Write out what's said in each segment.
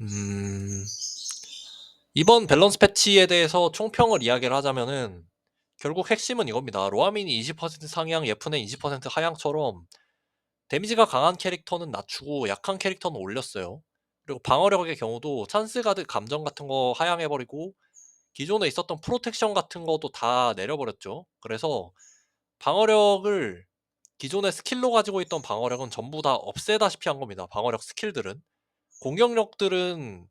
음. 이번 밸런스 패치에 대해서 총평을 이야기를 하자면은 결국 핵심은 이겁니다. 로아민이 20% 상향, 예프는 20% 하향처럼 데미지가 강한 캐릭터는 낮추고 약한 캐릭터는 올렸어요. 그리고 방어력의 경우도 찬스 가드 감정 같은 거 하향해 버리고 기존에 있었던 프로텍션 같은 것도 다 내려 버렸죠. 그래서 방어력을 기존의 스킬로 가지고 있던 방어력은 전부 다 없애다시피 한 겁니다. 방어력 스킬들은. 공격력들은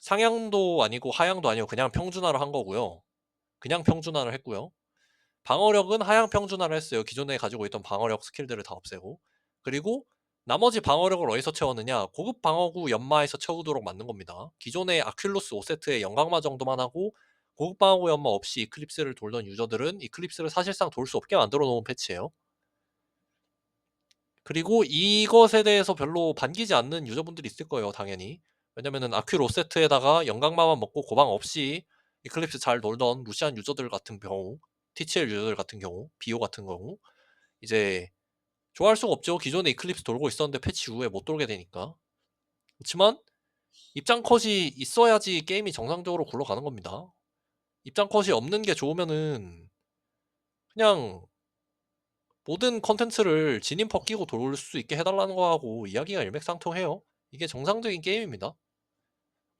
상향도 아니고 하향도 아니고 그냥 평준화를 한 거고요. 그냥 평준화를 했고요. 방어력은 하향 평준화를 했어요. 기존에 가지고 있던 방어력 스킬들을 다 없애고. 그리고 나머지 방어력을 어디서 채웠느냐? 고급 방어구 연마에서 채우도록 만든 겁니다. 기존의 아큘루스 5세트의 영광마 정도만 하고 고급 방어구 연마 없이 이클립스를 돌던 유저들은 이클립스를 사실상 돌 수 없게 만들어 놓은 패치예요. 그리고 이것에 대해서 별로 반기지 않는 유저분들이 있을 거예요, 당연히. 왜냐면은 아큐 로세트에다가 영광마만 먹고 고방 없이 이클립스 잘 놀던 루시안 유저들 같은 경우, TCL 유저들 같은 경우, 비오 같은 경우 이제 좋아할 수가 없죠. 기존에 이클립스 돌고 있었는데 패치 이후에 못 돌게 되니까. 그렇지만 입장 컷이 있어야지 게임이 정상적으로 굴러가는 겁니다. 입장 컷이 없는 게 좋으면은 그냥 모든 컨텐츠를 진인퍼 끼고 돌 수 있게 해달라는 거하고 이야기가 일맥상통해요. 이게 정상적인 게임입니다.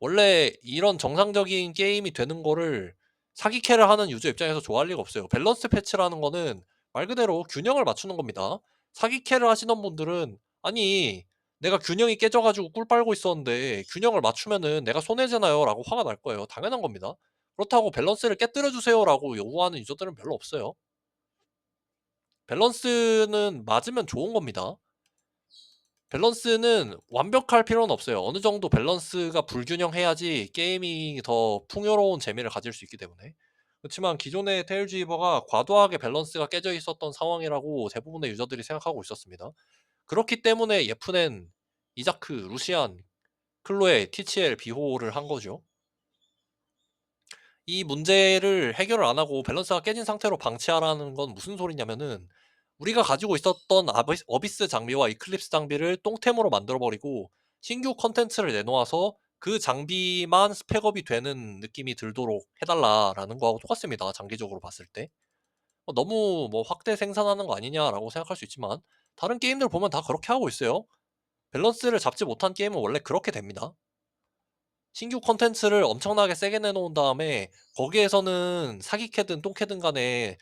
원래 이런 정상적인 게임이 되는 거를 사기캐를 하는 유저 입장에서 좋아할 리가 없어요. 밸런스 패치라는 거는 말 그대로 균형을 맞추는 겁니다. 사기캐를 하시던 분들은 아니 내가 균형이 깨져가지고 꿀 빨고 있었는데 균형을 맞추면은 내가 손해잖아요 라고 화가 날 거예요. 당연한 겁니다. 그렇다고 밸런스를 깨뜨려 주세요 라고 요구하는 유저들은 별로 없어요. 밸런스는 맞으면 좋은 겁니다. 밸런스는 완벽할 필요는 없어요. 어느 정도 밸런스가 불균형해야지 게임이 더 풍요로운 재미를 가질 수 있기 때문에. 그렇지만 기존의 테일즈이버가 과도하게 밸런스가 깨져 있었던 상황이라고 대부분의 유저들이 생각하고 있었습니다. 그렇기 때문에 예프넨, 이자크, 루시안, 클로에, TCL, 비호를 한 거죠. 이 문제를 해결을 안 하고 밸런스가 깨진 상태로 방치하라는 건 무슨 소리냐면은 우리가 가지고 있었던 어비스 장비와 이클립스 장비를 똥템으로 만들어버리고 신규 컨텐츠를 내놓아서 그 장비만 스펙업이 되는 느낌이 들도록 해달라라는 거하고 똑같습니다. 장기적으로 봤을 때. 어, 너무 뭐 확대 생산하는 거 아니냐라고 생각할 수 있지만 다른 게임들 보면 다 그렇게 하고 있어요. 밸런스를 잡지 못한 게임은 원래 그렇게 됩니다. 신규 컨텐츠를 엄청나게 세게 내놓은 다음에 거기에서는 사기캐든 똥캐든 간에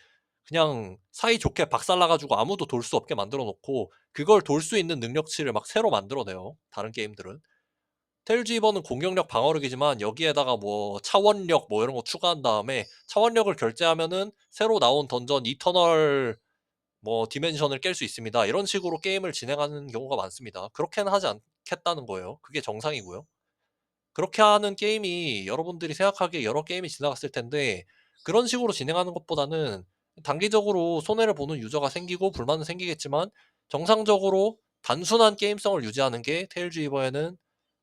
그냥 사이좋게 박살나가지고 아무도 돌 수 없게 만들어 놓고 그걸 돌 수 있는 능력치를 막 새로 만들어내요. 다른 게임들은. 텔지버는 공격력 방어력이지만 여기에다가 뭐 차원력 뭐 이런 거 추가한 다음에 차원력을 결제하면은 새로 나온 던전 이터널 뭐 디멘션을 깰 수 있습니다. 이런 식으로 게임을 진행하는 경우가 많습니다. 그렇게는 하지 않겠다는 거예요. 그게 정상이고요. 그렇게 하는 게임이 여러분들이 생각하기에 여러 게임이 지나갔을 텐데 그런 식으로 진행하는 것보다는 단기적으로 손해를 보는 유저가 생기고 불만은 생기겠지만 정상적으로 단순한 게임성을 유지하는 게 테일즈 이버에는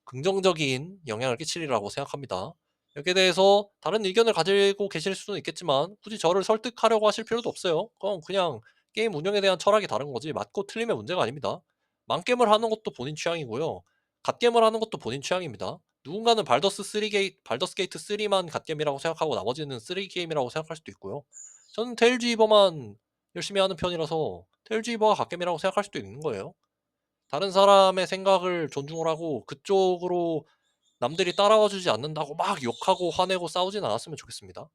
긍정적인 영향을 끼치리라고 생각합니다. 여기에 대해서 다른 의견을 가지고 계실 수는 있겠지만 굳이 저를 설득하려고 하실 필요도 없어요. 그럼 그냥 게임 운영에 대한 철학이 다른 거지 맞고 틀림의 문제가 아닙니다. 망게임을 하는 것도 본인 취향이고요. 갓게임을 하는 것도 본인 취향입니다. 누군가는 발더스 3 게이, 발더스 게이트 3만 갓게임이라고 생각하고 나머지는 3 게임이라고 생각할 수도 있고요. 저는 테일즈 이버만 열심히 하는 편이라서 테일즈 이버가 갓겜이라고 생각할 수도 있는 거예요. 다른 사람의 생각을 존중을 하고 그쪽으로 남들이 따라와 주지 않는다고 막 욕하고 화내고 싸우진 않았으면 좋겠습니다.